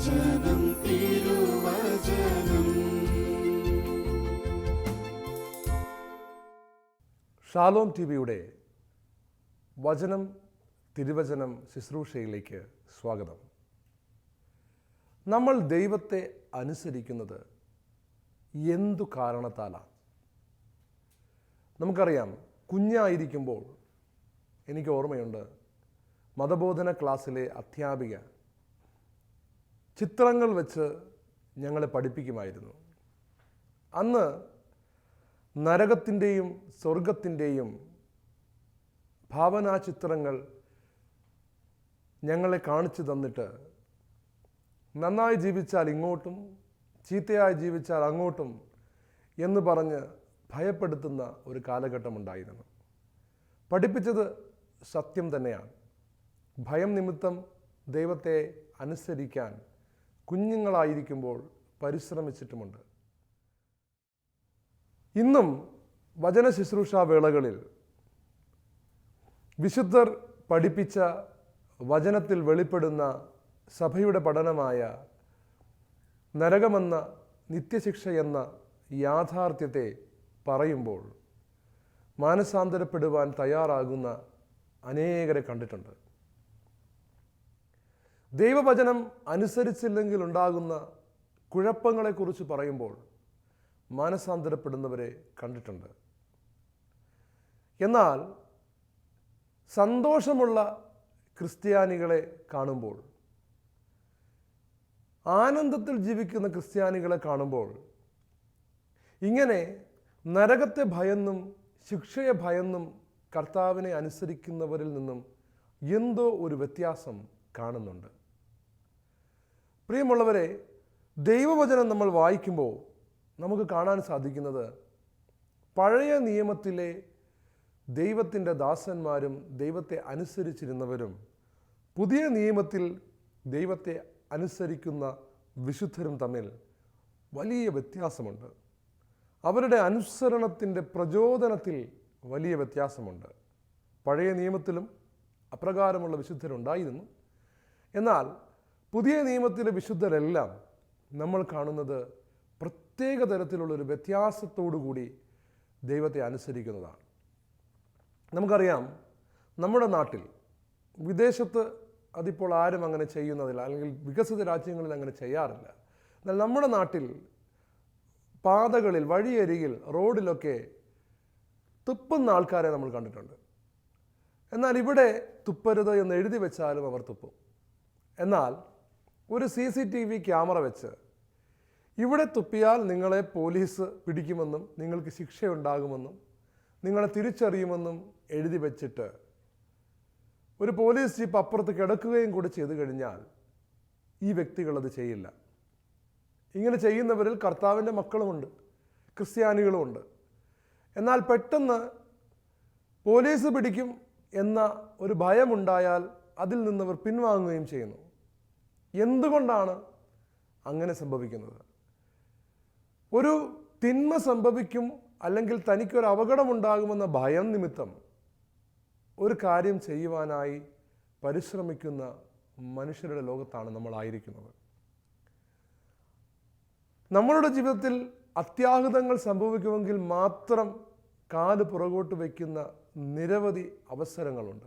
തിരുവചനം തിരുവചനം. Shalom T വിയുടെ വചനം തിരുവചനം ശുശ്രൂഷയിലേക്ക് സ്വാഗതം. നമ്മൾ ദൈവത്തെ അനുസരിക്കുന്നത് എന്തു കാരണത്താലാണ്? നമുക്കറിയാം കുഞ്ഞായിരിക്കുമ്പോൾ എനിക്ക് ഓർമ്മയുണ്ട് മതബോധന ക്ലാസ്സിലെ അധ്യാപിക ചിത്രങ്ങൾ വെച്ച് ഞങ്ങളെ പഠിപ്പിക്കുമായിരുന്നു. അന്ന് നരകത്തിന്റെയും സ്വർഗത്തിന്റെയും ഭാവനാചിത്രങ്ങൾ ഞങ്ങളെ കാണിച്ചു തന്നിട്ട് നന്നായി ജീവിച്ചാൽ ഇങ്ങോട്ടും ചീത്തയായി ജീവിച്ചാൽ അങ്ങോട്ടും എന്ന് പറഞ്ഞ് ഭയപ്പെടുത്തുന്ന ഒരു കാലഘട്ടമുണ്ടായിരുന്നു. പഠിപ്പിച്ചത് സത്യം തന്നെയാണ്. ഭയം നിമിത്തം ദൈവത്തെ അനുസരിക്കാൻ കുഞ്ഞുങ്ങളായിരിക്കുമ്പോൾ പരിശ്രമിച്ചിട്ടുമുണ്ട്. ഇന്നും വചന ശുശ്രൂഷാ വേളകളിൽ വിശുദ്ധർ പഠിപ്പിച്ച വചനത്തിൽ വെളിപ്പെടുന്ന സഭയുടെ പഠനമായ നരകമെന്ന നിത്യശിക്ഷ എന്ന യാഥാർത്ഥ്യത്തെ പറയുമ്പോൾ മാനസാന്തരപ്പെടുവാൻ തയ്യാറാകുന്ന അനേകരെ കണ്ടിട്ടുണ്ട്. ദൈവവചനം അനുസരിച്ചില്ലെങ്കിൽ ഉണ്ടാകുന്ന കുഴപ്പങ്ങളെക്കുറിച്ച് പറയുമ്പോൾ മാനസാന്തരപ്പെടുന്നവരെ കണ്ടിട്ടുണ്ട്. എന്നാൽ സന്തോഷമുള്ള ക്രിസ്ത്യാനികളെ കാണുമ്പോൾ ആനന്ദത്തിൽ ജീവിക്കുന്ന ക്രിസ്ത്യാനികളെ കാണുമ്പോൾ ഇങ്ങനെ നരകത്തെ ഭയന്നും ശിക്ഷയെ ഭയന്നും കർത്താവിനെ അനുസരിക്കുന്നവരിൽ നിന്നും എന്തോ ഒരു വ്യത്യാസം കാണുന്നുണ്ട്. പ്രിയമുള്ളവരെ ദൈവവചനം നമ്മൾ വായിക്കുമ്പോൾ നമുക്ക് കാണാൻ സാധിക്കുന്നത് പഴയ നിയമത്തിലെ ദൈവത്തിന്റെ ദാസന്മാരും ദൈവത്തെ അനുസരിച്ചിരുന്നവരും പുതിയ നിയമത്തിൽ ദൈവത്തെ അനുസരിക്കുന്ന വിശുദ്ധരും തമ്മിൽ വലിയ വ്യത്യാസമുണ്ട്. അവരുടെ അനുസരണത്തിന്റെ പ്രചോദനത്തിൽ വലിയ വ്യത്യാസമുണ്ട്. പഴയ നിയമത്തിലും അപ്രകാരമുള്ള വിശുദ്ധരുണ്ടായിരുന്നു. എന്നാൽ പുതിയ നിയമത്തിലെ വിശുദ്ധരെല്ലാം നമ്മൾ കാണുന്നത് പ്രത്യേക തരത്തിലുള്ളൊരു വ്യത്യാസത്തോടു കൂടി ദൈവത്തെ അനുസരിക്കുന്നതാണ്. നമുക്കറിയാം നമ്മുടെ നാട്ടിൽ വിദേശത്ത് അതിപ്പോൾ ആരും അങ്ങനെ ചെയ്യുന്നതില്ല അല്ലെങ്കിൽ വികസിത രാജ്യങ്ങളിൽ അങ്ങനെ ചെയ്യാറില്ല. എന്നാൽ നമ്മുടെ നാട്ടിൽ പാതകളിൽ വഴിയരികിൽ റോഡിലൊക്കെ തുപ്പുന്ന ആൾക്കാരെ നമ്മൾ കണ്ടിട്ടുണ്ട്. എന്നാൽ ഇവിടെ തുപ്പരുത് എന്ന് എഴുതി വെച്ചാലും അവർ തുപ്പും. എന്നാൽ ഒരു C C T V camera വെച്ച് ഇവിടെ തുപ്പിയാൽ നിങ്ങളെ പോലീസ് പിടിക്കുമെന്നും നിങ്ങൾക്ക് ശിക്ഷയുണ്ടാകുമെന്നും നിങ്ങളെ തിരിച്ചറിയുമെന്നും എഴുതി വെച്ചിട്ട് ഒരു പോലീസ് ജീപ്പ് അപ്പുറത്ത് കിടക്കുകയും കൂടി ചെയ്തു കഴിഞ്ഞാൽ ഈ വ്യക്തികളത് ചെയ്യില്ല. ഇങ്ങനെ ചെയ്യുന്നവരിൽ കർത്താവിന്റെ മക്കളുമുണ്ട് ക്രിസ്ത്യാനികളുമുണ്ട് എന്നാൽ പെട്ടെന്ന് പോലീസ് പിടിക്കും എന്ന ഒരു ഭയമുണ്ടായാൽ അതിൽ നിന്നവർ പിൻവാങ്ങുകയും ചെയ്യുന്നു. എന്തുകൊണ്ടാണ് അങ്ങനെ സംഭവിക്കുന്നത്? ഒരു തിന്മ സംഭവിക്കും അല്ലെങ്കിൽ തനിക്കൊരു അപകടമുണ്ടാകുമെന്ന ഭയം നിമിത്തം ഒരു കാര്യം ചെയ്യുവാനായി പരിശ്രമിക്കുന്ന മനുഷ്യരുടെ ലോകത്താണ് നമ്മളായിരിക്കുന്നത്. നമ്മളുടെ ജീവിതത്തിൽ അത്യാഹിതങ്ങൾ സംഭവിക്കുമെങ്കിൽ മാത്രം കാൽ പുറകോട്ട് വയ്ക്കുന്ന നിരവധി അവസരങ്ങളുണ്ട്.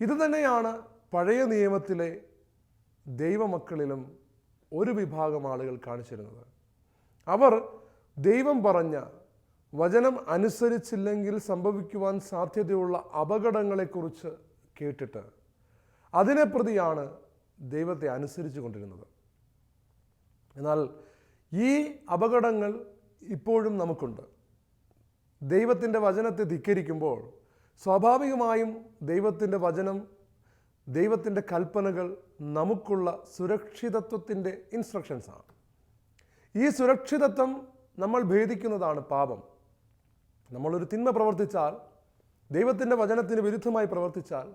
ഇത് തന്നെയാണ് പഴയ നിയമത്തിലെ ദൈവമക്കളിലും ഒരു വിഭാഗം ആളുകൾ കാണിച്ചിരുന്നത്. അവർ ദൈവം പറഞ്ഞ വചനം അനുസരിച്ചില്ലെങ്കിൽ സംഭവിക്കുവാൻ സാധ്യതയുള്ള അപകടങ്ങളെക്കുറിച്ച് കേട്ടിട്ട് അതിനെ പ്രതിയാണ് ദൈവത്തെ അനുസരിച്ചു കൊണ്ടിരുന്നത്. എന്നാൽ ഈ അപകടങ്ങൾ ഇപ്പോഴും നമുക്കുണ്ട്. ദൈവത്തിന്റെ വചനത്തെ ധിക്കരിക്കുമ്പോൾ സ്വാഭാവികമായും ദൈവത്തിന്റെ വചനം ദൈവത്തിന്റെ കൽപ്പനകൾ നമുക്കുള്ള സുരക്ഷിതത്വത്തിന്റെ ഇൻസ്ട്രക്ഷൻസാണ് ഈ സുരക്ഷിതത്വം നമ്മൾ ഭേദിക്കുന്നതാണ് പാപം. നമ്മളൊരു തിന്മ പ്രവർത്തിച്ചാൽ ദൈവത്തിന്റെ വചനത്തിന് വിരുദ്ധമായി പ്രവർത്തിച്ചാൽ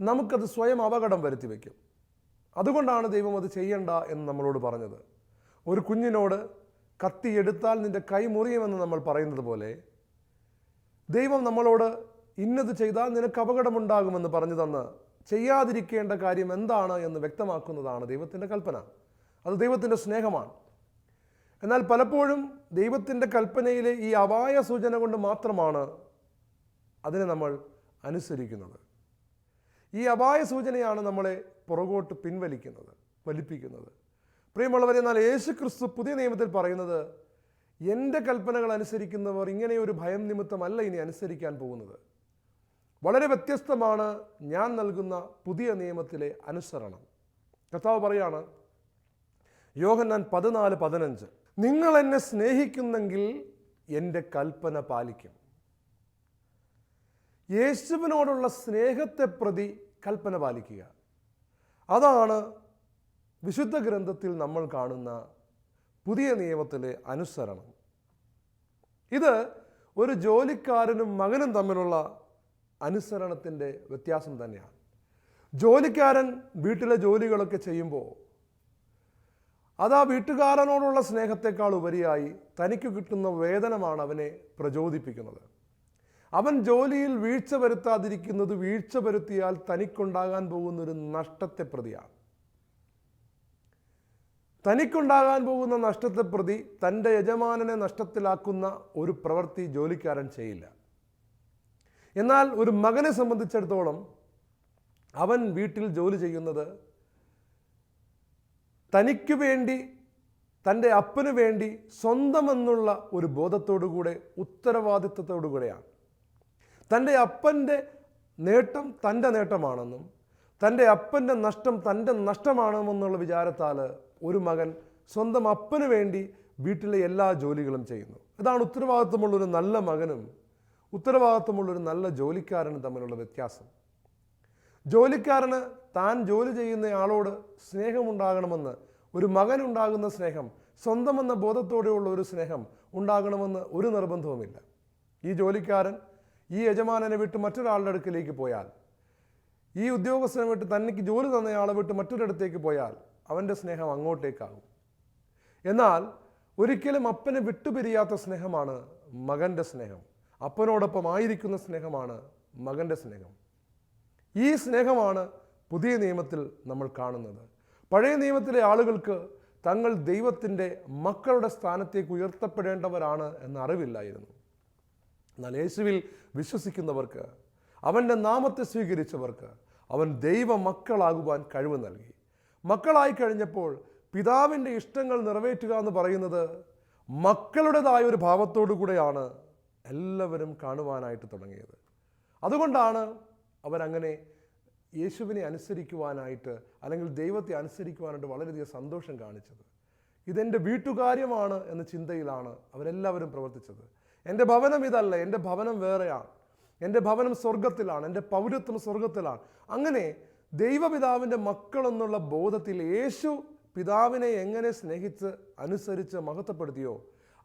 നമുക്കത് സ്വയം അപകടം വരുത്തി വയ്ക്കും. അതുകൊണ്ടാണ് ദൈവം അത് ചെയ്യണ്ട എന്ന് നമ്മളോട് പറഞ്ഞത്. ഒരു കുഞ്ഞിനോട് കത്തി എടുത്താൽ നിന്റെ കൈ മുറിയുമെന്ന് നമ്മൾ പറയുന്നത് പോലെ ദൈവം നമ്മളോട് ഇന്നത് ചെയ്താൽ നിനക്ക് അപകടമുണ്ടാകുമെന്ന് പറഞ്ഞു തന്ന് ചെയ്യാതിരിക്കേണ്ട കാര്യം എന്താണ് എന്ന് വ്യക്തമാക്കുന്നതാണ് ദൈവത്തിന്റെ കൽപ്പന. അത് ദൈവത്തിന്റെ സ്നേഹമാണ്. എന്നാൽ പലപ്പോഴും ദൈവത്തിന്റെ കൽപ്പനയിലെ ഈ അപായ സൂചന കൊണ്ട് മാത്രമാണ് അതിനെ നമ്മൾ അനുസരിക്കുന്നത്. ഈ അപായ സൂചനയാണ് നമ്മളെ പുറകോട്ട് പിൻവലിക്കുന്നത് വലിപ്പിക്കുന്നത്. പ്രിയമുള്ളവരെ എന്നാൽ യേശു ക്രിസ്തു പുതിയ നിയമത്തിൽ പറയുന്നത് എന്റെ കൽപ്പനകൾ അനുസരിക്കുന്നവർ ഇങ്ങനെയൊരു ഭയം നിമിത്തമല്ല ഇനി അനുസരിക്കാൻ പോകുന്നത്. വളരെ വ്യത്യസ്തമാണ് ഞാൻ നൽകുന്ന പുതിയ നിയമത്തിലെ അനുസരണം. കർത്താവ് പറയാണ് യോഹന്നാൻ പതിനാല് പതിനഞ്ച് നിങ്ങൾ എന്നെ സ്നേഹിക്കുന്നെങ്കിൽ എന്റെ കൽപ്പന പാലിക്കും. യേശുവിനോടുള്ള സ്നേഹത്തെ പ്രതി കൽപ്പന പാലിക്കുക. അതാണ് വിശുദ്ധ ഗ്രന്ഥത്തിൽ നമ്മൾ കാണുന്ന പുതിയ നിയമത്തിലെ അനുസരണം. ഇത് ഒരു ജോലിക്കാരനും മകനും തമ്മിലുള്ള അനുസരണത്തിന്റെ വ്യത്യാസം തന്നെയാണ്. ജോലിക്കാരൻ വീട്ടിലെ ജോലികളൊക്കെ ചെയ്യുമ്പോൾ അത് ആ വീട്ടുകാരനോടുള്ള സ്നേഹത്തെക്കാൾ ഉപരിയായി തനിക്ക് കിട്ടുന്ന വേതനമാണ് അവനെ പ്രചോദിപ്പിക്കുന്നത്. അവൻ ജോലിയിൽ വീഴ്ച വരുത്താതിരിക്കുന്നത് വീഴ്ച വരുത്തിയാൽ തനിക്കുണ്ടാകാൻ പോകുന്ന ഒരു നഷ്ടത്തെ പ്രതിയാണ്. തനിക്കുണ്ടാകാൻ പോകുന്ന നഷ്ടത്തെ പ്രതി തന്റെ യജമാനനെ നഷ്ടത്തിലാക്കുന്ന ഒരു പ്രവൃത്തി ജോലിക്കാരൻ ചെയ്യില്ല. എന്നാൽ ഒരു മകനെ സംബന്ധിച്ചിടത്തോളം അവൻ വീട്ടിൽ ജോലി ചെയ്യുന്നത് തനിക്ക് വേണ്ടി തന്റെ അപ്പനു വേണ്ടി സ്വന്തമെന്നുള്ള ഒരു ബോധത്തോടുകൂടെ ഉത്തരവാദിത്വത്തോടുകൂടെയാണ് തന്റെ അപ്പന്റെ നേട്ടം തന്റെ നേട്ടമാണെന്നും തന്റെ അപ്പന്റെ നഷ്ടം തന്റെ നഷ്ടമാണെന്നുള്ള വിചാരത്താൽ ഒരു മകൻ സ്വന്തം അപ്പന് വേണ്ടി വീട്ടിലെ എല്ലാ ജോലികളും ചെയ്യുന്നു. ഇതാണ് ഉത്തരവാദിത്വമുള്ളൊരു നല്ല മകനും ഉത്തരവാദിത്വമുള്ളൊരു നല്ല ജോലിക്കാരനും തമ്മിലുള്ള വ്യത്യാസം. ജോലിക്കാരന് താൻ ജോലി ചെയ്യുന്ന ആളോട് സ്നേഹമുണ്ടാകണമെന്ന് ഒരു മകനുണ്ടാകുന്ന സ്നേഹം സ്വന്തമെന്ന ബോധത്തോടെയുള്ള ഒരു സ്നേഹം ഉണ്ടാകണമെന്ന് ഒരു നിർബന്ധവുമില്ല. ഈ ജോലിക്കാരൻ ഈ യജമാനനെ വിട്ട് മറ്റൊരാളുടെ അടുക്കിലേക്ക് പോയാൽ ഈ ഉദ്യോഗസ്ഥനെ വിട്ട് തനിക്ക് ജോലി തന്നയാളെ വിട്ട് മറ്റൊരിടത്തേക്ക് പോയാൽ അവന്റെ സ്നേഹം അങ്ങോട്ടേക്കാകും. എന്നാൽ ഒരിക്കലും അപ്പനെ വിട്ടുപിരിയാത്ത സ്നേഹമാണ് മകന്റെ സ്നേഹം. അപ്പനോടൊപ്പം ആയിരിക്കുന്ന സ്നേഹമാണ് മകന്റെ സ്നേഹം. ഈ സ്നേഹമാണ് പുതിയ നിയമത്തിൽ നമ്മൾ കാണുന്നത്. പഴയ നിയമത്തിലെ ആളുകൾക്ക് തങ്ങൾ ദൈവത്തിന്റെ മക്കളുടെ സ്ഥാനത്തേക്ക് ഉയർത്തപ്പെടേണ്ടവരാണ് എന്ന അറിവില്ലായിരുന്നു. എന്നാൽ യേശുവിൽ വിശ്വസിക്കുന്നവർക്ക് അവന്റെ നാമത്തെ സ്വീകരിച്ചവർക്ക് അവൻ ദൈവ മക്കളാകുവാൻ കഴിവ് നൽകി. മക്കളായി കഴിഞ്ഞപ്പോൾ പിതാവിന്റെ ഇഷ്ടങ്ങൾ നിറവേറ്റുക എന്ന് പറയുന്നത് മക്കളുടേതായ ഒരു ഭാവത്തോടു കൂടെയാണ് എല്ലാവരും കാണുവാനായിട്ട് തുടങ്ങിയത്. അതുകൊണ്ടാണ് അവരങ്ങനെ യേശുവിനെ അനുസരിക്കുവാനായിട്ട് അല്ലെങ്കിൽ ദൈവത്തെ അനുസരിക്കുവാനായിട്ട് വളരെയധികം സന്തോഷം കാണിച്ചത്. ഇതെന്റെ വീട്ടുകാര്യമാണ് എന്ന ചിന്തയിലാണ് അവരെല്ലാവരും പ്രവർത്തിച്ചത്. എന്റെ ഭവനം ഇതല്ല എന്റെ ഭവനം വേറെയാണ്. എന്റെ ഭവനം സ്വർഗത്തിലാണ് എന്റെ പൗരത്വം സ്വർഗത്തിലാണ് അങ്ങനെ ദൈവപിതാവിന്റെ മക്കളെന്നുള്ള ബോധത്തിൽ യേശു പിതാവിനെ എങ്ങനെ സ്നേഹിച്ച് അനുസരിച്ച് മഹത്വപ്പെടുത്തിയോ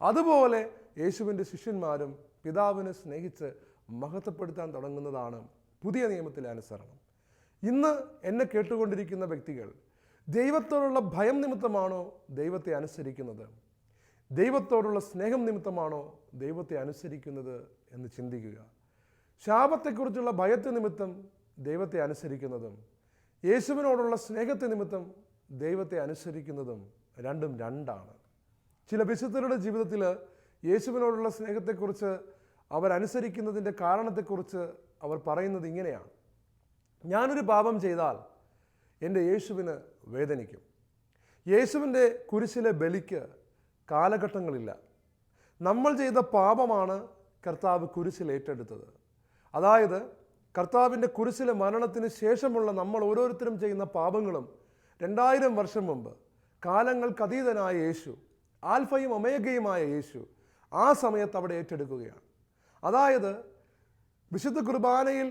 അതുപോലെ യേശുവിന്റെ ശിഷ്യന്മാരും പിതാവിനെ സ്നേഹിച്ച് മഹത്വപ്പെടുത്താൻ തുടങ്ങുന്നതാണ് പുതിയ നിയമത്തിലെ അനുസരണം. ഇന്ന് എന്നെ കേട്ടുകൊണ്ടിരിക്കുന്ന വ്യക്തികൾ ദൈവത്തോടുള്ള ഭയം നിമിത്തമാണോ ദൈവത്തെ അനുസരിക്കുന്നത്? ദൈവത്തോടുള്ള സ്നേഹം നിമിത്തമാണോ ദൈവത്തെ അനുസരിക്കുന്നത് എന്ന് ചിന്തിക്കുക. ശാപത്തെക്കുറിച്ചുള്ള ഭയത്തെ നിമിത്തം ദൈവത്തെ അനുസരിക്കുന്നതും യേശുവിനോടുള്ള സ്നേഹത്തെ നിമിത്തം ദൈവത്തെ അനുസരിക്കുന്നതും രണ്ടും രണ്ടാണ്. ചില വിശുദ്ധരുടെ ജീവിതത്തിൽ യേശുവിനോടുള്ള സ്നേഹത്തെക്കുറിച്ച് അവരനുസരിക്കുന്നതിന്റെ കാരണത്തെക്കുറിച്ച് അവർ പറയുന്നത് ഇങ്ങനെയാണ്. ഞാനൊരു പാപം ചെയ്താൽ എന്റെ യേശുവിന് വേദനിക്കും. യേശുവിന്റെ കുരിശിലെ ബലിക്ക് കാലഘട്ടങ്ങളില്ല. നമ്മൾ ചെയ്ത പാപമാണ് കർത്താവ് കുരിശിൽ ഏറ്റെടുത്തത്. അതായത് കർത്താവിന്റെ കുരിശിലെ മരണത്തിന് ശേഷമുള്ള നമ്മൾ ഓരോരുത്തരും ചെയ്യുന്ന പാപങ്ങളും രണ്ടായിരം വർഷം മുമ്പ് കാലങ്ങൾക്കതീതനായ യേശു ആൽഫയും ഒമേഗയുമായ യേശു ആ സമയത്ത് അവിടെ ഏറ്റെടുക്കുകയാണ്. അതായത് വിശുദ്ധ കുർബാനയിൽ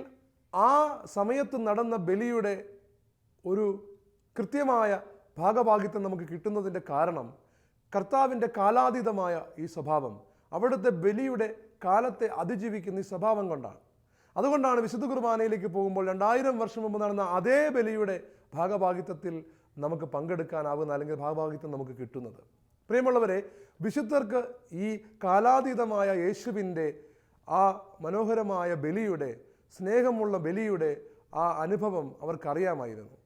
ആ സമയത്ത് നടന്ന ബലിയുടെ ഒരു കൃത്യമായ ഭാഗഭാഗിത്വം നമുക്ക് കിട്ടുന്നതിന്റെ കാരണം കർത്താവിന്റെ കാലാതീതമായ ഈ സ്വഭാവം. അവിടുത്തെ ബലിയുടെ കാലത്തെ അതിജീവിക്കുന്ന ഈ സ്വഭാവം കൊണ്ടാണ്. അതുകൊണ്ടാണ് വിശുദ്ധ കുർബാനയിലേക്ക് പോകുമ്പോൾ രണ്ടായിരം വർഷം മുമ്പ് നടന്ന അതേ ബലിയുടെ ഭാഗഭാഗിത്വത്തിൽ നമുക്ക് പങ്കെടുക്കാനാവുന്ന അല്ലെങ്കിൽ ഭാഗഭാഗിത്വം നമുക്ക് കിട്ടുന്നത്. പ്രിയമുള്ളവരെ വിശുദ്ധർക്ക് ഈ കാലാതീതമായ യേശുവിന്റെ ആ മനോഹരമായ ബലിയുടെ സ്നേഹമുള്ള ബലിയുടെ ആ അനുഭവം അവർക്കറിയാമായിരുന്നു.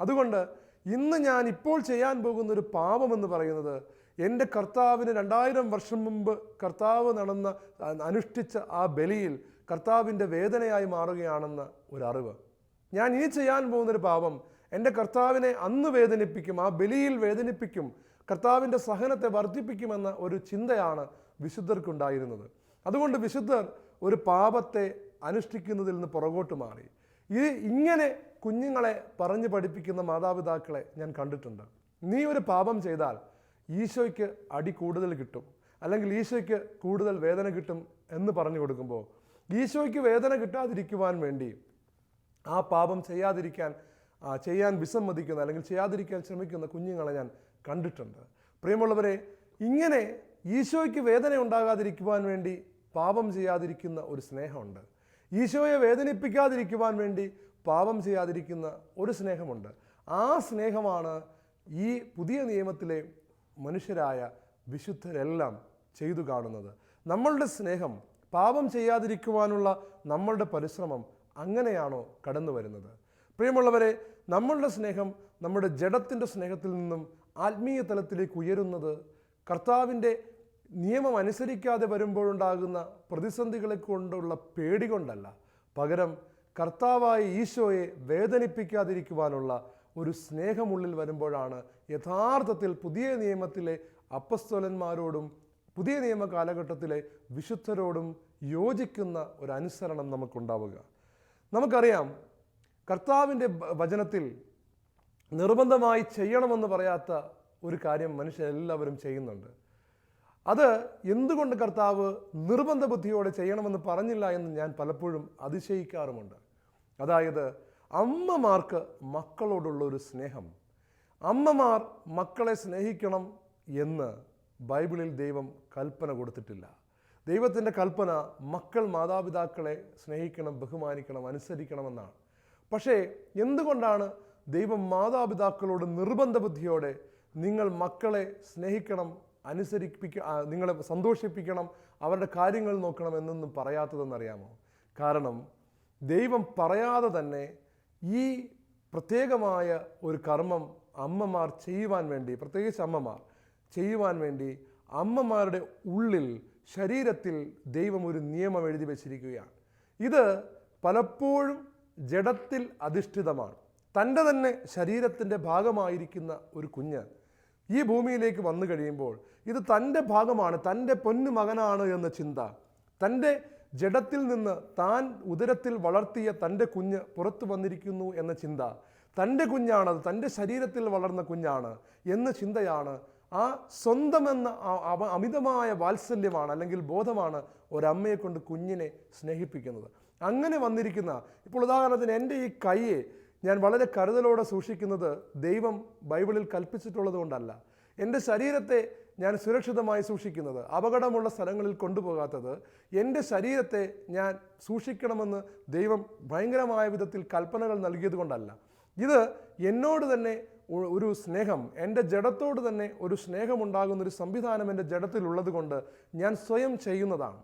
അതുകൊണ്ട് ഇന്ന് ഞാൻ ഇപ്പോൾ ചെയ്യാൻ പോകുന്ന ഒരു പാപമെന്ന് പറയുന്നത് എന്റെ കർത്താവിന് രണ്ടായിരം വർഷം മുമ്പ് കർത്താവ് നടന്ന അനുഷ്ഠിച്ച ആ ബലിയിൽ കർത്താവിന്റെ വേദനയായി മാറുകയാണെന്ന ഒരു അറിവ് ഞാൻ ഇനി ചെയ്യാൻ പോകുന്നൊരു പാപം എന്റെ കർത്താവിനെ അന്ന് വേദനിപ്പിക്കും ആ ബലിയിൽ വേദനിപ്പിക്കും കർത്താവിന്റെ സഹനത്തെ വർദ്ധിപ്പിക്കുമെന്ന ഒരു ചിന്തയാണ് വിശുദ്ധർക്കുണ്ടായിരുന്നത്. അതുകൊണ്ട് വിശുദ്ധർ ഒരു പാപത്തെ അനുഷ്ഠിക്കുന്നതിൽ നിന്ന് പുറകോട്ട് മാറി. ഇത് ഇങ്ങനെ കുഞ്ഞുങ്ങളെ പറഞ്ഞു പഠിപ്പിക്കുന്ന മാതാപിതാക്കളെ ഞാൻ കണ്ടിട്ടുണ്ട്. നീ ഒരു പാപം ചെയ്താൽ ഈശോയ്ക്ക് അടി കൂടുതൽ കിട്ടും. അല്ലെങ്കിൽ ഈശോയ്ക്ക് കൂടുതൽ വേദന കിട്ടും എന്ന് പറഞ്ഞു കൊടുക്കുമ്പോൾ ഈശോയ്ക്ക് വേദന കിട്ടാതിരിക്കുവാൻ വേണ്ടി ആ പാപം ചെയ്യാതിരിക്കാൻ ചെയ്യാൻ വിസമ്മതിക്കുന്ന അല്ലെങ്കിൽ ചെയ്യാതിരിക്കാൻ ശ്രമിക്കുന്ന കുഞ്ഞുങ്ങളെ ഞാൻ കണ്ടിട്ടുണ്ട്. പ്രിയമുള്ളവരെ ഇങ്ങനെ ഈശോയ്ക്ക് വേദന ഉണ്ടാകാതിരിക്കുവാൻ വേണ്ടി പാപം ചെയ്യാതിരിക്കുന്ന ഒരു സ്നേഹമുണ്ട്. ഈശോയെ വേദനിപ്പിക്കാതിരിക്കുവാൻ വേണ്ടി പാപം ചെയ്യാതിരിക്കുന്ന ഒരു സ്നേഹമുണ്ട്. ആ സ്നേഹമാണ് ഈ പുതിയ നിയമത്തിലെ മനുഷ്യരായ വിശുദ്ധരെല്ലാം ചെയ്തു കാണുന്നത്. നമ്മളുടെ സ്നേഹം പാപം ചെയ്യാതിരിക്കുവാനുള്ള നമ്മളുടെ പരിശ്രമം അങ്ങനെയാണോ കടന്നു വരുന്നത്? പ്രിയമുള്ളവരെ നമ്മളുടെ സ്നേഹം നമ്മുടെ ജഡത്തിന്റെ സ്നേഹത്തിൽ നിന്നും ആത്മീയ തലത്തിലേക്ക് ഉയരുന്നത് കർത്താവിന്റെ നിയമം അനുസരിക്കാതെ വരുമ്പോഴുണ്ടാകുന്ന പ്രതിസന്ധികളെ കൊണ്ടുള്ള പേടി കൊണ്ടല്ല. പകരം കർത്താവായ ഈശോയെ വേദനിപ്പിക്കാതിരിക്കുവാനുള്ള ഒരു സ്നേഹമുള്ളിൽ വരുമ്പോഴാണ് യഥാർത്ഥത്തിൽ പുതിയ നിയമത്തിലെ അപ്പസ്തോലന്മാരോടും പുതിയ നിയമ കാലഘട്ടത്തിലെ വിശുദ്ധരോടും യോജിക്കുന്ന ഒരു അനുസരണം നമുക്കുണ്ടാവുക. നമുക്കറിയാം കർത്താവിന്റെ വചനത്തിൽ നിർബന്ധമായി ചെയ്യണമെന്ന് പറയാത്ത ഒരു കാര്യം മനുഷ്യരെല്ലാവരും ചെയ്യുന്നുണ്ട്. അത് എന്തുകൊണ്ട് കർത്താവ് നിർബന്ധ ബുദ്ധിയോടെ ചെയ്യണമെന്ന് പറഞ്ഞില്ല എന്ന് ഞാൻ പലപ്പോഴും അതിശയിക്കാറുമുണ്ട്. അതായത് അമ്മമാർക്ക് മക്കളോടുള്ള ഒരു സ്നേഹം. അമ്മമാർ മക്കളെ സ്നേഹിക്കണം എന്ന് ബൈബിളിൽ ദൈവം കൽപ്പന കൊടുത്തിട്ടില്ല. ദൈവത്തിന്റെ കൽപ്പന മക്കൾ മാതാപിതാക്കളെ സ്നേഹിക്കണം ബഹുമാനിക്കണം അനുസരിക്കണമെന്നാണ്. പക്ഷേ എന്തുകൊണ്ടാണ് ദൈവം മാതാപിതാക്കളോട് നിർബന്ധ ബുദ്ധിയോടെ നിങ്ങൾ മക്കളെ സ്നേഹിക്കണം അനുസരിപ്പിക്ക നിങ്ങളെ സന്തോഷിപ്പിക്കണം അവരുടെ കാര്യങ്ങൾ നോക്കണം എന്നൊന്നും പറയാത്തതെന്നറിയാമോ? കാരണം ദൈവം പറയാതെ തന്നെ ഈ പ്രത്യേകമായ ഒരു കർമ്മം അമ്മമാർ ചെയ്യുവാൻ വേണ്ടി പ്രത്യേകിച്ച് അമ്മമാർ ചെയ്യുവാൻ വേണ്ടി അമ്മമാരുടെ ഉള്ളിൽ ശരീരത്തിൽ ദൈവം ഒരു നിയമം എഴുതി വച്ചിരിക്കുകയാണ്. ഇത് പലപ്പോഴും ജഡത്തിൽ അധിഷ്ഠിതമാണ്. തന്റെ തന്നെ ശരീരത്തിന്റെ ഭാഗമായിരിക്കുന്ന ഒരു കുഞ്ഞ് ഈ ഭൂമിയിലേക്ക് വന്നു കഴിയുമ്പോൾ ഇത് തന്റെ ഭാഗമാണ് തന്റെ പൊന്നു മകനാണ് എന്ന ചിന്ത. തന്റെ ജഡത്തിൽ നിന്ന് താൻ ഉദരത്തിൽ വളർത്തിയ തന്റെ കുഞ്ഞ് പുറത്തു വന്നിരിക്കുന്നു എന്ന ചിന്ത. തന്റെ കുഞ്ഞാണത് തന്റെ ശരീരത്തിൽ വളർന്ന കുഞ്ഞാണ് എന്ന ചിന്തയാണ് ആ സ്വന്തമെന്ന അമിതമായ വാത്സല്യമാണ് അല്ലെങ്കിൽ ബോധമാണ് ഒരമ്മയെ കൊണ്ട് കുഞ്ഞിനെ സ്നേഹിപ്പിക്കുന്നത്. അങ്ങനെ വന്നിരിക്കുന്ന ഇപ്പോൾ ഉദാഹരണത്തിന് എന്റെ ഈ കൈയെ ഞാൻ വളരെ കരുതലോടെ സൂക്ഷിക്കുന്നത് ദൈവം ബൈബിളിൽ കൽപ്പിച്ചിട്ടുള്ളത് കൊണ്ടല്ല എന്റെ ശരീരത്തെ ഞാൻ സുരക്ഷിതമായി സൂക്ഷിക്കുന്നത് അപകടമുള്ള സ്ഥലങ്ങളിൽ കൊണ്ടുപോകാത്തത് എന്റെ ശരീരത്തെ ഞാൻ സൂക്ഷിക്കണമെന്ന് ദൈവം ഭയങ്കരമായ വിധത്തിൽ കൽപ്പനകൾ നൽകിയത് കൊണ്ടല്ല ഇത് എന്നോട് തന്നെ ഒരു സ്നേഹം എന്റെ ജഡത്തോട് തന്നെ ഒരു സ്നേഹമുണ്ടാകുന്ന ഒരു സംവിധാനം എന്റെ ജഡത്തിലുള്ളത് കൊണ്ട് ഞാൻ സ്വയം ചെയ്യുന്നതാണ്.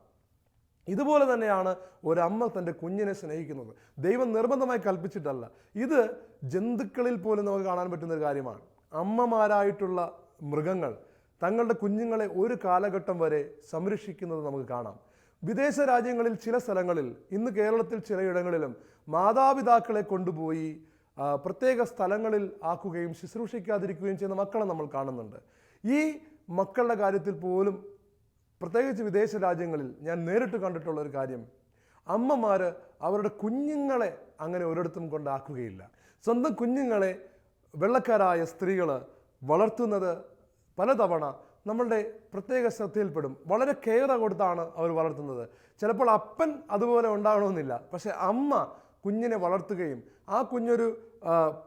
ഇതുപോലെ തന്നെയാണ് ഒരമ്മ തന്റെ കുഞ്ഞിനെ സ്നേഹിക്കുന്നത്. ദൈവം നിർബന്ധമായി കൽപ്പിച്ചിട്ടല്ല. ഇത് ജന്തുക്കളിൽ പോലും നമുക്ക് കാണാൻ പറ്റുന്ന ഒരു കാര്യമാണ്. അമ്മമാരായിട്ടുള്ള മൃഗങ്ങൾ തങ്ങളുടെ കുഞ്ഞുങ്ങളെ ഒരു കാലഘട്ടം വരെ സംരക്ഷിക്കുന്നത് നമുക്ക് കാണാം. വിദേശ രാജ്യങ്ങളിൽ ചില സ്ഥലങ്ങളിൽ ഇന്ന് കേരളത്തിൽ ചിലയിടങ്ങളിലും മാതാപിതാക്കളെ കൊണ്ടുപോയി പ്രത്യേക സ്ഥലങ്ങളിൽ ആക്കുകയും ശുശ്രൂഷിക്കാതിരിക്കുകയും ചെയ്യുന്ന മക്കളെ നമ്മൾ കാണുന്നുണ്ട്. ഈ മക്കളുടെ കാര്യത്തിൽ പോലും പ്രത്യേകിച്ച് വിദേശ രാജ്യങ്ങളിൽ ഞാൻ നേരിട്ട് കണ്ടിട്ടുള്ള ഒരു കാര്യം. അമ്മമാർ അവരുടെ കുഞ്ഞുങ്ങളെ അങ്ങനെ ഒരിടത്തും കൊണ്ടാക്കുകയില്ല സ്വന്തം കുഞ്ഞുങ്ങളെ വെള്ളക്കാരായ സ്ത്രീകൾ വളർത്തുന്നത് പലതവണ നമ്മളുടെ പ്രത്യേക ശ്രദ്ധയിൽപ്പെടും. വളരെ കെയർ കൊടുത്താണ് അവർ വളർത്തുന്നത്. ചിലപ്പോൾ അപ്പൻ അതുപോലെ ഉണ്ടാകണമെന്നില്ല പക്ഷേ അമ്മ കുഞ്ഞിനെ വളർത്തുകയും ആ കുഞ്ഞൊരു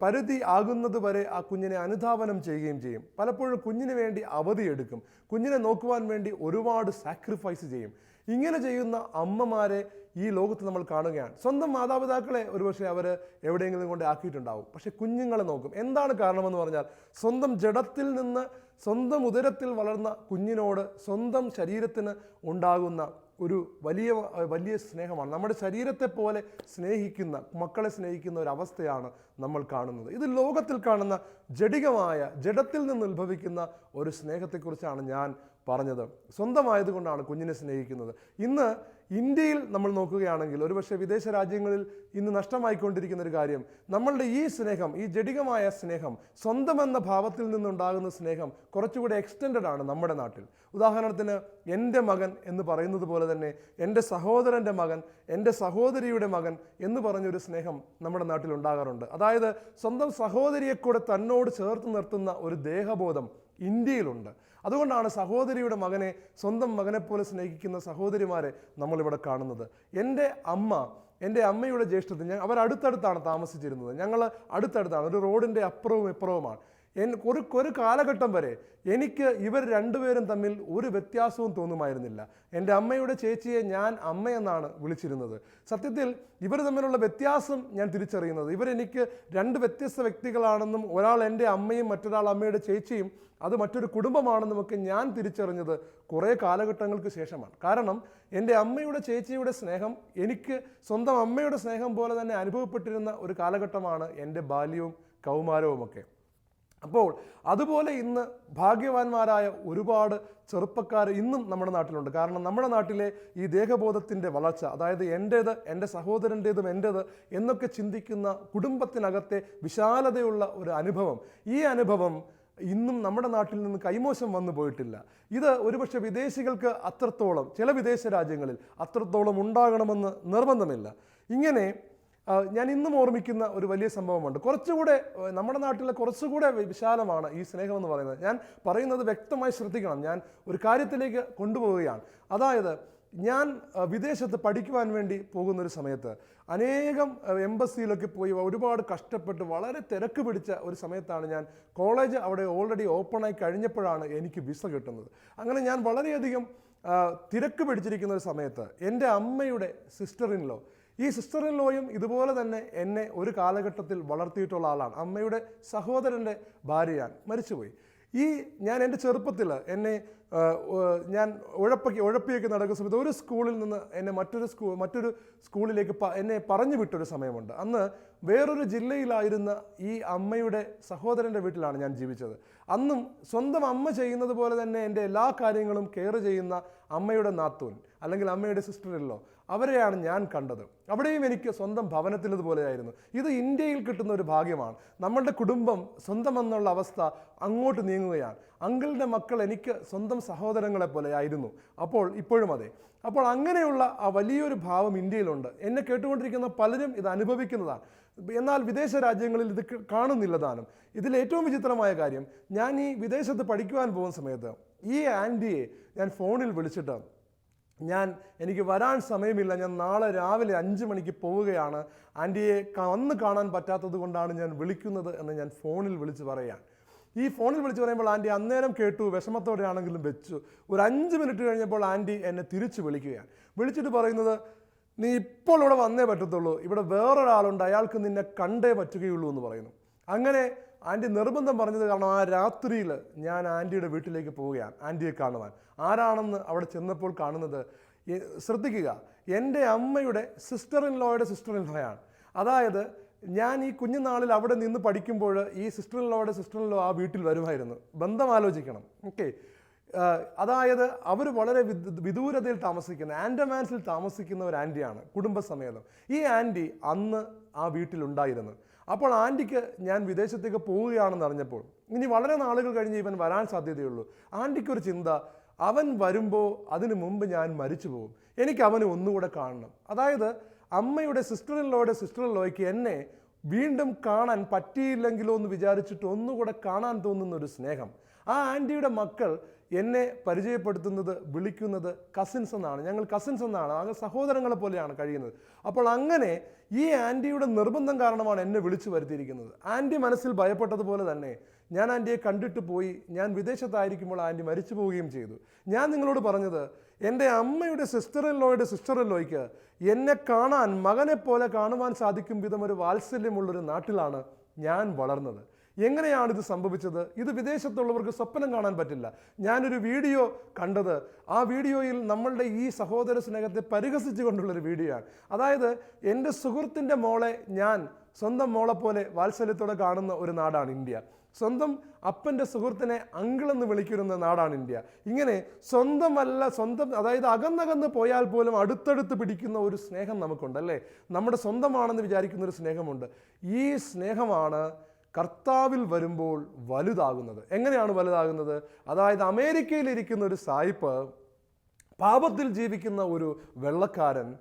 പരിധി ആകുന്നത് വരെ ആ കുഞ്ഞിനെ അനുധാവനം ചെയ്യുകയും ചെയ്യും. പലപ്പോഴും കുഞ്ഞിന് വേണ്ടി അവധിയെടുക്കും കുഞ്ഞിനെ നോക്കുവാൻ വേണ്ടി ഒരുപാട് സാക്രിഫൈസ് ചെയ്യും. ഇങ്ങനെ ചെയ്യുന്ന അമ്മമാരെ ഈ ലോകത്ത് നമ്മൾ കാണുകയാണ്. സ്വന്തം മാതാപിതാക്കളെ ഒരുപക്ഷെ അവർ എവിടെയെങ്കിലും കൊണ്ട് ആക്കിയിട്ടുണ്ടാവും. പക്ഷെ കുഞ്ഞുങ്ങളെ നോക്കും. എന്താണ് കാരണമെന്ന് പറഞ്ഞാൽ സ്വന്തം ജഡത്തിൽ നിന്ന് സ്വന്തം ഉദരത്തിൽ വളർന്ന കുഞ്ഞിനോട് സ്വന്തം ശരീരത്തിന് ഉണ്ടാകുന്ന ഒരു വലിയ വലിയ സ്നേഹമാണ്. നമ്മുടെ ശരീരത്തെ പോലെ സ്നേഹിക്കുന്ന മക്കളെ സ്നേഹിക്കുന്ന ഒരു അവസ്ഥയാണ് നമ്മൾ കാണുന്നത്. ഇത് ലോകത്തിൽ കാണുന്ന ജഡികമായ ജഡത്തിൽ നിന്ന് ഉത്ഭവിക്കുന്ന ഒരു സ്നേഹത്തെക്കുറിച്ചാണ് ഞാൻ പറഞ്ഞത്. സ്വന്തമായതുകൊണ്ടാണ് കുഞ്ഞിനെ സ്നേഹിക്കുന്നത്. ഇന്ന് ഇന്ത്യയിൽ നമ്മൾ നോക്കുകയാണെങ്കിൽ ഒരുപക്ഷെ വിദേശ രാജ്യങ്ങളിൽ ഇന്ന് നഷ്ടമായിക്കൊണ്ടിരിക്കുന്ന ഒരു കാര്യം നമ്മളുടെ ഈ സ്നേഹം ഈ ജടികമായ സ്നേഹം സ്വന്തമെന്ന ഭാവത്തിൽ നിന്നുണ്ടാകുന്ന സ്നേഹം കുറച്ചുകൂടെ എക്സ്റ്റെൻഡഡ് ആണ് നമ്മുടെ നാട്ടിൽ. ഉദാഹരണത്തിന് എന്റെ മകൻ എന്ന് പറയുന്നത് പോലെ തന്നെ എന്റെ സഹോദരന്റെ മകൻ എന്റെ സഹോദരിയുടെ മകൻ എന്ന് പറഞ്ഞൊരു സ്നേഹം നമ്മുടെ നാട്ടിൽ ഉണ്ടാകാറുണ്ട്. അതായത് സ്വന്തം സഹോദരിയെ കൂടെ തന്നോട് ചേർത്ത് നിർത്തുന്ന ഒരു ദേഹബോധം ഇന്ത്യയിലുണ്ട്. അതുകൊണ്ടാണ് സഹോദരിയുടെ മകനെ സ്വന്തം മകനെപ്പോലെ സ്നേഹിക്കുന്ന സഹോദരിമാരെ നമ്മളിവിടെ കാണുന്നത്. എന്റെ അമ്മ എന്റെ അമ്മയുടെ ജ്യേഷ്ഠത്തിൽ ഞാൻ അവർ അടുത്തടുത്താണ് താമസിച്ചിരുന്നത്. ഞങ്ങൾ അടുത്തടുത്താണ് ഒരു റോഡിന്റെ അപ്പുറവും ഇപ്പുറവുമാണ്. ഒരു ഒരു കാലഘട്ടം വരെ എനിക്ക് ഇവർ രണ്ടുപേരും തമ്മിൽ ഒരു വ്യത്യാസവും തോന്നുമായിരുന്നില്ല. എന്റെ അമ്മയുടെ ചേച്ചിയെ ഞാൻ അമ്മയെന്നാണ് വിളിച്ചിരുന്നത്. സത്യത്തിൽ ഇവർ തമ്മിലുള്ള വ്യത്യാസം ഞാൻ തിരിച്ചറിയുന്നത്. ഇവരെനിക്ക് രണ്ട് വ്യത്യസ്ത വ്യക്തികളാണെന്നും ഒരാൾ എന്റെ അമ്മയും മറ്റൊരാൾ അമ്മയുടെ ചേച്ചിയും അത് മറ്റൊരു കുടുംബമാണെന്നും ഒക്കെ ഞാൻ തിരിച്ചറിഞ്ഞത് കുറേ കാലഘട്ടങ്ങൾക്ക് ശേഷമാണ്. കാരണം എന്റെ അമ്മയുടെ ചേച്ചിയുടെ സ്നേഹം എനിക്ക് സ്വന്തം അമ്മയുടെ സ്നേഹം പോലെ തന്നെ അനുഭവപ്പെട്ടിരുന്ന ഒരു കാലഘട്ടമാണ് എന്റെ ബാല്യവും കൗമാരവുമൊക്കെ. അപ്പോൾ അതുപോലെ ഇന്ന് ഭാഗ്യവാന്മാരായ ഒരുപാട് ചെറുപ്പക്കാർ ഇന്നും നമ്മുടെ നാട്ടിലുണ്ട്. കാരണം നമ്മുടെ നാട്ടിലെ ഈ ദേഹബോധത്തിന്റെ വളർച്ച അതായത് എന്റേത് എന്റെ സഹോദരന്റേതും എന്റേത് എന്നൊക്കെ ചിന്തിക്കുന്ന കുടുംബത്തിനകത്തെ വിശാലതയുള്ള ഒരു അനുഭവം. ഈ അനുഭവം ഇന്നും നമ്മുടെ നാട്ടിൽ നിന്ന് കൈമോശം വന്നു പോയിട്ടില്ല. ഇത് ഒരുപക്ഷെ വിദേശികൾക്ക് അത്രത്തോളം ചില വിദേശ രാജ്യങ്ങളിൽ അത്രത്തോളം ഉണ്ടാകണമെന്ന് നിർബന്ധമില്ല. ഇങ്ങനെ ഞാൻ ഇന്നും ഓർമ്മിക്കുന്ന ഒരു വലിയ സംഭവമുണ്ട്. കുറച്ചുകൂടെ നമ്മുടെ നാട്ടിലെ കുറച്ചുകൂടെ വിശാലമാണ് ഈ സ്നേഹം എന്ന് പറയുന്നത്. ഞാൻ പറയുന്നത് വ്യക്തമായി ശ്രദ്ധിക്കണം. ഞാൻ ഒരു കാര്യത്തിലേക്ക് കൊണ്ടുപോവുകയാണ്. അതായത് ഞാൻ വിദേശത്ത് പഠിക്കുവാൻ വേണ്ടി പോകുന്ന ഒരു സമയത്ത് അനേകം എംബസിയിലൊക്കെ പോയി ഒരുപാട് കഷ്ടപ്പെട്ട് വളരെ തിരക്ക് പിടിച്ച ഒരു സമയത്താണ് ഞാൻ കോളേജ് അവിടെ ഓൾറെഡി ഓപ്പണായി കഴിഞ്ഞപ്പോഴാണ് എനിക്ക് വിസ കിട്ടുന്നത്. അങ്ങനെ ഞാൻ വളരെയധികം തിരക്ക് പിടിച്ചിരിക്കുന്ന ഒരു സമയത്ത് എന്റെ അമ്മയുടെ സിസ്റ്ററിനിലോ ഈ സിസ്റ്റർ ലോയും ഇതുപോലെ തന്നെ എന്നെ ഒരു കാലഘട്ടത്തിൽ വളർത്തിയിട്ടുള്ള ആളാണ്. അമ്മയുടെ സഹോദരന്റെ ഭാര്യയാണ് മരിച്ചുപോയി. ഈ ഞാൻ എന്റെ ചെറുപ്പത്തിൽ എന്നെ ഞാൻ ഉഴപ്പക്കി ഉഴപ്പിയൊക്കെ നടക്കുന്ന സമയത്ത് ഒരു സ്കൂളിൽ നിന്ന് എന്നെ മറ്റൊരു സ്കൂ മറ്റൊരു സ്കൂളിലേക്ക് എന്നെ പറഞ്ഞു വിട്ടൊരു സമയമുണ്ട്. അന്ന് വേറൊരു ജില്ലയിലായിരുന്ന ഈ അമ്മയുടെ സഹോദരന്റെ വീട്ടിലാണ് ഞാൻ ജീവിച്ചത്. അന്നും സ്വന്തം അമ്മ ചെയ്യുന്നത് പോലെ തന്നെ എന്റെ എല്ലാ കാര്യങ്ങളും കെയർ ചെയ്യുന്ന അമ്മയുടെ നാത്തൂൻ അല്ലെങ്കിൽ അമ്മയുടെ സിസ്റ്ററിലോ അവരെയാണ് ഞാൻ കണ്ടത്. അവിടെയും എനിക്ക് സ്വന്തം ഭവനത്തിലതുപോലെയായിരുന്നു ഇത് ഇന്ത്യയിൽ കിട്ടുന്ന ഒരു ഭാഗ്യമാണ്. നമ്മളുടെ കുടുംബം സ്വന്തമെന്നുള്ള അവസ്ഥ അങ്ങോട്ട് നീങ്ങുകയാണ്. അങ്കിളിന്റെ മക്കൾ എനിക്ക് സ്വന്തം സഹോദരങ്ങളെ പോലെ ആയിരുന്നു. അപ്പോൾ ഇപ്പോഴും അതെ. അപ്പോൾ അങ്ങനെയുള്ള ആ വലിയൊരു ഭാവം ഇന്ത്യയിലുണ്ട്. എന്നെ കേട്ടുകൊണ്ടിരിക്കുന്ന പലരും ഇത് അനുഭവിക്കുന്നതാണ്. എന്നാൽ വിദേശ രാജ്യങ്ങളിൽ ഇത് കാണുന്നില്ല താനും. ഇതിൽ ഏറ്റവും വിചിത്രമായ കാര്യം ഞാൻ ഈ വിദേശത്ത് പഠിക്കുവാൻ പോകുന്ന സമയത്ത് ഈ ആന്റിയെ ഞാൻ ഫോണിൽ വിളിച്ചിട്ട് ഞാൻ എനിക്ക് വരാൻ സമയമില്ല. ഞാൻ നാളെ രാവിലെ അഞ്ച് മണിക്ക് പോവുകയാണ്. ആന്റിയെ അന്ന് കാണാൻ പറ്റാത്തത് കൊണ്ടാണ് ഞാൻ വിളിക്കുന്നത് എന്ന് ഞാൻ ഫോണിൽ വിളിച്ച് പറയാൻ. ഈ ഫോണിൽ വിളിച്ച് പറയുമ്പോൾ ആന്റി അന്നേരം കേട്ടു വിഷമത്തോടെ ആണെങ്കിലും വെച്ചു. ഒരു അഞ്ച് മിനിറ്റ് കഴിഞ്ഞപ്പോൾ ആന്റി എന്നെ തിരിച്ച് വിളിക്കുകയാണ്. വിളിച്ചിട്ട് പറയുന്നത് നീ ഇപ്പോൾ ഇവിടെ വന്നേ പറ്റത്തുള്ളൂ. ഇവിടെ വേറൊരാളുണ്ട്. അയാൾക്ക് നിന്നെ കണ്ടേ പറ്റുകയുള്ളൂ എന്ന് പറയുന്നു. അങ്ങനെ ആന്റി നിർബന്ധം പറഞ്ഞത് കാരണം ആ രാത്രിയിൽ ഞാൻ ആന്റിയുടെ വീട്ടിലേക്ക് പോവുകയാണ് ആന്റിയെ കാണുവാൻ. ആരാണെന്ന് അവിടെ ചെന്നപ്പോൾ കാണുന്നത് ശ്രദ്ധിക്കുക എന്റെ അമ്മയുടെ സിസ്റ്റർ ഇൻ ലോയുടെ സിസ്റ്റർ ഇൻ ലോയാണ് അതായത് ഞാൻ ഈ കുഞ്ഞുനാളിൽ അവിടെ നിന്ന് പഠിക്കുമ്പോൾ ഈ സിസ്റ്റർ ഇൻ ലോയുടെ സിസ്റ്റർ ഇൻ ലോ ആ വീട്ടിൽ വരുമായിരുന്നു. ബന്ധം ആലോചിക്കണം. ഓക്കെ. അതായത് അവർ വളരെ വിദ്- വിദൂരതയിൽ താമസിക്കുന്ന ആൻഡമാൻസിൽ താമസിക്കുന്ന ഒരു ആന്റിയാണ് കുടുംബസമേതം. ഈ ആന്റി അന്ന് ആ വീട്ടിലുണ്ടായിരുന്നു. അപ്പോൾ ആന്റിക്ക് ഞാൻ വിദേശത്തേക്ക് പോവുകയാണെന്ന് അറിഞ്ഞപ്പോൾ ഇനി വളരെ നാളുകൾ കഴിഞ്ഞ് ഇവൻ വരാൻ സാധ്യതയുള്ളൂ. ആന്റിക്ക് ഒരു ചിന്ത അവൻ വരുമ്പോൾ അതിനു മുമ്പ് ഞാൻ മരിച്ചു പോകും. എനിക്ക് അവനെ ഒന്നുകൂടെ കാണണം. അതായത് അമ്മയുടെ സിസ്റ്ററിലോയുടെ സിസ്റ്ററിലോയ്ക്ക് എന്നെ വീണ്ടും കാണാൻ പറ്റിയില്ലെങ്കിലോ എന്ന് വിചാരിച്ചിട്ട് ഒന്നുകൂടെ കാണാൻ തോന്നുന്ന ഒരു സ്നേഹം. ആ ആന്റിയുടെ മക്കൾ എന്നെ പരിചയപ്പെടുത്തുന്നത് വിളിക്കുന്നത് കസിൻസ് എന്നാണ്. ഞങ്ങൾ കസിൻസ് എന്നാണ്. അങ്ങ് സഹോദരങ്ങളെ പോലെയാണ് കഴിയുന്നത്. അപ്പോൾ അങ്ങനെ ഈ ആന്റിയുടെ നിർബന്ധം കാരണമാണ് എന്നെ വിളിച്ചു വരുത്തിയിരിക്കുന്നത്. ആന്റി മനസ്സിൽ ഭയപ്പെട്ടതുപോലെ തന്നെ ഞാൻ ആന്റിയെ കണ്ടിട്ട് പോയി. ഞാൻ വിദേശത്തായിരിക്കുമ്പോൾ ആന്റി മരിച്ചു പോവുകയും ചെയ്തു. ഞാൻ നിങ്ങളോട് പറഞ്ഞത് എന്റെ അമ്മയുടെ സിസ്റ്റർ ഇൻ ലോയുടെ സിസ്റ്റർ ഇൻ ലോയ്ക്ക് എന്നെ കാണാൻ മകനെപ്പോലെ പോലെ കാണുവാൻ സാധിക്കും വിധം ഒരു വാത്സല്യമുള്ളൊരു നാട്ടിലാണ് ഞാൻ വളർന്നത്. എങ്ങനെയാണ് ഇത് സംഭവിച്ചത്? ഇത് വിദേശത്തുള്ളവർക്ക് സ്വപ്നം കാണാൻ പറ്റില്ല. ഞാനൊരു വീഡിയോ കണ്ടത്. ആ വീഡിയോയിൽ നമ്മളുടെ ഈ സഹോദര സ്നേഹത്തെ പരിഹസിച്ചുകൊണ്ടുള്ളൊരു വീഡിയോ ആണ് അതായത് എന്റെ സുഹൃത്തിന്റെ മോളെ ഞാൻ സ്വന്തം മോളെ പോലെ വാത്സല്യത്തോടെ കാണുന്ന ഒരു നാടാണ് ഇന്ത്യ. സ്വന്തം അപ്പന്റെ സുഹൃത്തിനെ അങ്കിളെന്ന് വിളിക്കുന്ന നാടാണ് ഇന്ത്യ. ഇങ്ങനെ സ്വന്തമല്ല സ്വന്തം അതായത് അകന്നകന്ന് പോയാൽ പോലും അടുത്തടുത്ത് പിടിക്കുന്ന ഒരു സ്നേഹം നമുക്കുണ്ട് അല്ലേ? നമ്മുടെ സ്വന്തമാണെന്ന് വിചാരിക്കുന്ന ഒരു സ്നേഹമുണ്ട്. ഈ സ്നേഹമാണ് കർത്താവിൽ വരുമ്പോൾ വലുതാകുന്നത്. എങ്ങനെയാണ് വലുതാകുന്നത്? അതായത് അമേരിക്കയിൽ ഇരിക്കുന്ന ഒരു സായിപ്പ് പാപത്തിൽ ജീവിക്കുന്ന ഒരു വെള്ളക്കാരൻ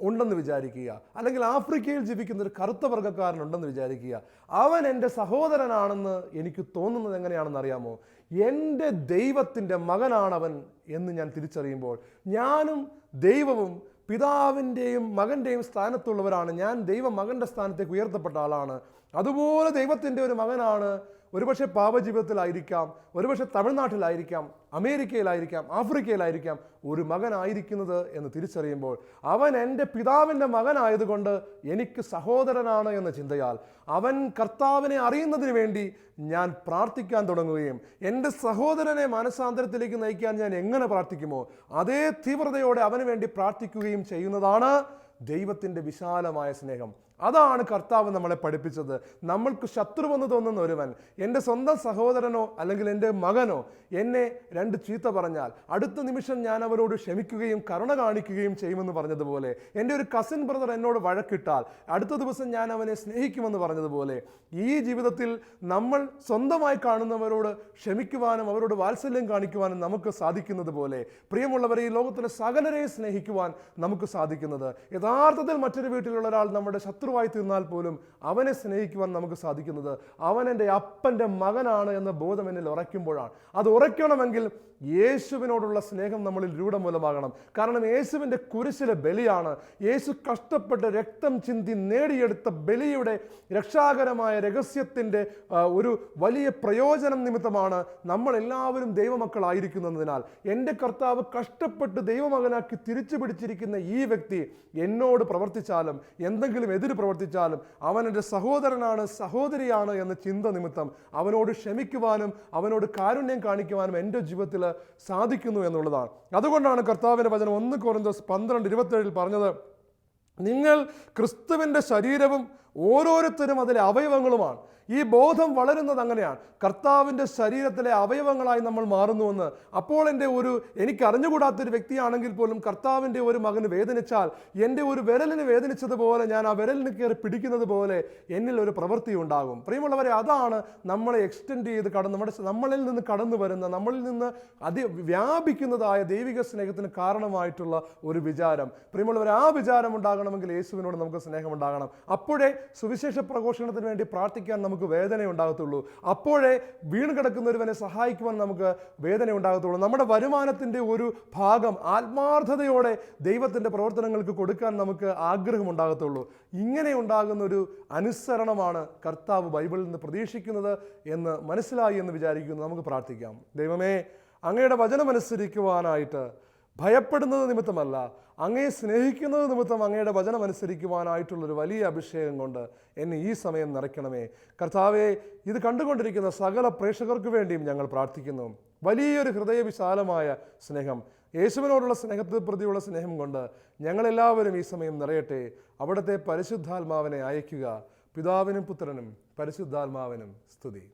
ഉണ്ടെന്ന് വിചാരിക്കുക. അല്ലെങ്കിൽ ആഫ്രിക്കയിൽ ജീവിക്കുന്ന ഒരു കറുത്ത വർഗക്കാരൻ ഉണ്ടെന്ന് വിചാരിക്കുക. അവൻ എന്റെ സഹോദരനാണെന്ന് എനിക്ക് തോന്നുന്നത് എങ്ങനെയാണെന്ന് അറിയാമോ? എന്റെ ദൈവത്തിന്റെ മകനാണവൻ എന്ന് ഞാൻ തിരിച്ചറിയുമ്പോൾ ഞാനും ദൈവവും പിതാവിന്റെയും മകന്റെയും സ്ഥാനത്തുള്ളവരാണ്. ഞാൻ ദൈവ മകന്റെ സ്ഥാനത്തേക്ക് ഉയർത്തപ്പെട്ട ആളാണ്. അതുപോലെ ദൈവത്തിന്റെ ഒരു മകനാണ്. ഒരുപക്ഷെ പാപജീവിതത്തിലായിരിക്കാം ഒരുപക്ഷെ തമിഴ്നാട്ടിലായിരിക്കാം അമേരിക്കയിലായിരിക്കാം ആഫ്രിക്കയിലായിരിക്കാം ഒരു മകനായിരിക്കുന്നത് എന്ന് തിരിച്ചറിയുമ്പോൾ അവൻ എന്റെ പിതാവിന്റെ മകനായതുകൊണ്ട് എനിക്ക് സഹോദരനാണ് എന്ന ചിന്തയാൽ അവൻ കർത്താവിനെ അറിയുന്നതിന് വേണ്ടി ഞാൻ പ്രാർത്ഥിക്കാൻ തുടങ്ങുകയും എന്റെ സഹോദരനെ മനസാന്തരത്തിലേക്ക് നയിക്കാൻ ഞാൻ എങ്ങനെ പ്രാർത്ഥിക്കുമോ അതേ തീവ്രതയോടെ അവന് വേണ്ടി പ്രാർത്ഥിക്കുകയും ചെയ്യുന്നതാണ് ദൈവത്തിന്റെ വിശാലമായ സ്നേഹം. അതാണ് കർത്താവ് നമ്മളെ പഠിപ്പിച്ചത്. നമ്മൾക്ക് ശത്രുവെന്ന് തോന്നുന്ന ഒരുവൻ എന്റെ സ്വന്തം സഹോദരനോ അല്ലെങ്കിൽ എന്റെ മകനോ എന്നെ രണ്ട് ചീത്ത പറഞ്ഞാൽ അടുത്ത നിമിഷം ഞാൻ അവരോട് ക്ഷമിക്കുകയും കരുണ കാണിക്കുകയും ചെയ്യുമെന്ന് പറഞ്ഞതുപോലെ എന്റെ ഒരു കസിൻ ബ്രദർ എന്നോട് വഴക്കിട്ടാൽ അടുത്ത ദിവസം ഞാൻ അവനെ സ്നേഹിക്കുമെന്ന് പറഞ്ഞതുപോലെ ഈ ജീവിതത്തിൽ നമ്മൾ സ്വന്തമായി കാണുന്നവരോട് ക്ഷമിക്കുവാനും അവരോട് വാത്സല്യം കാണിക്കുവാനും നമുക്ക് സാധിക്കുന്നത് പോലെ പ്രിയമുള്ളവരെ ഈ ലോകത്തിലെ സകലരെയും സ്നേഹിക്കുവാൻ നമുക്ക് സാധിക്കുന്നത്. യഥാർത്ഥത്തിൽ മറ്റൊരു വീട്ടിലുള്ള ഒരാൾ നമ്മുടെ ശത്രുവായി തീർന്നാൽ പോലും അവനെ സ്നേഹിക്കുവാൻ നമുക്ക് സാധിക്കുന്നത് അവൻ എന്റെ അപ്പന്റെ മകനാണ് എന്ന ബോധം എന്നിൽ ഉറയ്ക്കുമ്പോഴാണ്. അത് ഉറയ്ക്കണമെങ്കിൽ യേശുവിനോടുള്ള സ്നേഹം നമ്മളിൽ രൂഢമൂലമാകണം. കാരണം യേശുവിന്റെ കുരിശിലെ ബലിയാണ്. യേശു കഷ്ടപ്പെട്ട് രക്തം ചിന്തി നേടിയെടുത്ത ബലിയുടെ രക്ഷാകരമായ രഹസ്യത്തിന്റെ ഒരു വലിയ പ്രയോജനം നിമിത്തമാണ് നമ്മളെല്ലാവരും ദൈവമക്കളായിരിക്കുന്നതിനാൽ. എന്റെ കർത്താവ് കഷ്ടപ്പെട്ട് ദൈവമകനാക്കി തിരിച്ചു പിടിച്ചിരിക്കുന്ന ഈ വ്യക്തി എന്നോട് പ്രവർത്തിച്ചാലും എന്തെങ്കിലും എതിര് പ്രവർത്തിച്ചാലും അവൻ എന്റെ സഹോദരനാണ് സഹോദരിയാണ് എന്ന ചിന്ത നിമിത്തം അവനോട് ക്ഷമിക്കുവാനും അവനോട് കാരുണ്യം കാണിക്കുവാനും എന്റെ ജീവിതത്തിൽ സാധിക്കുന്നു എന്നുള്ളതാണ്. അതുകൊണ്ടാണ് കർത്താവിന്റെ വചനം ഒന്ന് കുറഞ്ഞ പന്ത്രണ്ട് ഇരുപത്തേഴിൽ പറഞ്ഞത് നിങ്ങൾ ക്രിസ്തുവിന്റെ ശരീരവും ഓരോരുത്തരും അതിലെ അവയവങ്ങളുമാണ്. ഈ ബോധം വളരുന്നത് അങ്ങനെയാണ്. കർത്താവിന്റെ ശരീരത്തിലെ അവയവങ്ങളായി നമ്മൾ മാറുന്നുവെന്ന്. അപ്പോൾ എന്റെ ഒരു എനിക്ക് അറിഞ്ഞുകൂടാത്തൊരു വ്യക്തിയാണെങ്കിൽ പോലും കർത്താവിന്റെ ഒരു മകന് വേദനിച്ചാൽ എന്റെ ഒരു വിരലിന് വേദനിച്ചതുപോലെ ഞാൻ ആ വിരലിന് കയറി പിടിക്കുന്നത് പോലെ എന്നിൽ ഒരു പ്രവൃത്തി ഉണ്ടാകും. പ്രിയമുള്ളവരെ അതാണ് നമ്മളെ എക്സ്റ്റെൻഡ് ചെയ്ത് കടന്ന് നമ്മുടെ നമ്മളിൽ നിന്ന് കടന്നു വരുന്ന നമ്മളിൽ നിന്ന് അതി വ്യാപിക്കുന്നതായ ദൈവിക സ്നേഹത്തിന് കാരണമായിട്ടുള്ള ഒരു വിചാരം. പ്രിയമുള്ളവർ ആ വിചാരം ഉണ്ടാകണമെങ്കിൽ യേശുവിനോട് നമുക്ക് സ്നേഹം ഉണ്ടാകണം അപ്പോഴേ സുവിശേഷ പ്രഘോഷണത്തിന് വേണ്ടി പ്രാർത്ഥിക്കാൻ നമുക്ക് വേദന ഉണ്ടാകത്തുള്ളൂ. അപ്പോഴേ വീണ് കിടക്കുന്നവരുവനെ സഹായിക്കുവാൻ നമുക്ക് വേദന ഉണ്ടാകത്തുള്ളൂ. നമ്മുടെ വരുമാനത്തിന്റെ ഒരു ഭാഗം ആത്മാർത്ഥതയോടെ ദൈവത്തിന്റെ പ്രവർത്തനങ്ങൾക്ക് കൊടുക്കാൻ നമുക്ക് ആഗ്രഹം ആഗ്രഹമുണ്ടാകത്തുള്ളൂ ഇങ്ങനെ ഉണ്ടാകുന്ന ഒരു അനുസരണമാണ് കർത്താവ് ബൈബിളിൽ നിന്ന് പ്രതീക്ഷിക്കുന്നത് എന്ന് മനസ്സിലായി എന്ന് വിചാരിക്കുന്നു. നമുക്ക് പ്രാർത്ഥിക്കാം. ദൈവമേ അങ്ങയുടെ വചനമനുസരിക്കുവാനായിട്ട് ഭയപ്പെടുന്നത് നിമിത്തമല്ല അങ്ങയെ സ്നേഹിക്കുന്നത് നിമിത്തം അങ്ങയുടെ വചനം അനുസരിക്കുവാനായിട്ടുള്ളൊരു വലിയ അഭിഷേകം കൊണ്ട് എന്നെ ഈ സമയം നിറയ്ക്കണമേ. കർത്താവെ ഇത് കണ്ടുകൊണ്ടിരിക്കുന്ന സകല പ്രേക്ഷകർക്ക് വേണ്ടിയും ഞങ്ങൾ പ്രാർത്ഥിക്കുന്നു. വലിയൊരു ഹൃദയവിശാലമായ സ്നേഹം യേശുവിനോടുള്ള സ്നേഹത്തെ പ്രതിയുള്ള സ്നേഹം കൊണ്ട് ഞങ്ങളെല്ലാവരും ഈ സമയം നിറയട്ടെ. അവിടുത്തെ പരിശുദ്ധാത്മാവിനെ അയയ്ക്കുക. പിതാവിനും പുത്രനും പരിശുദ്ധാത്മാവിനും സ്തുതി.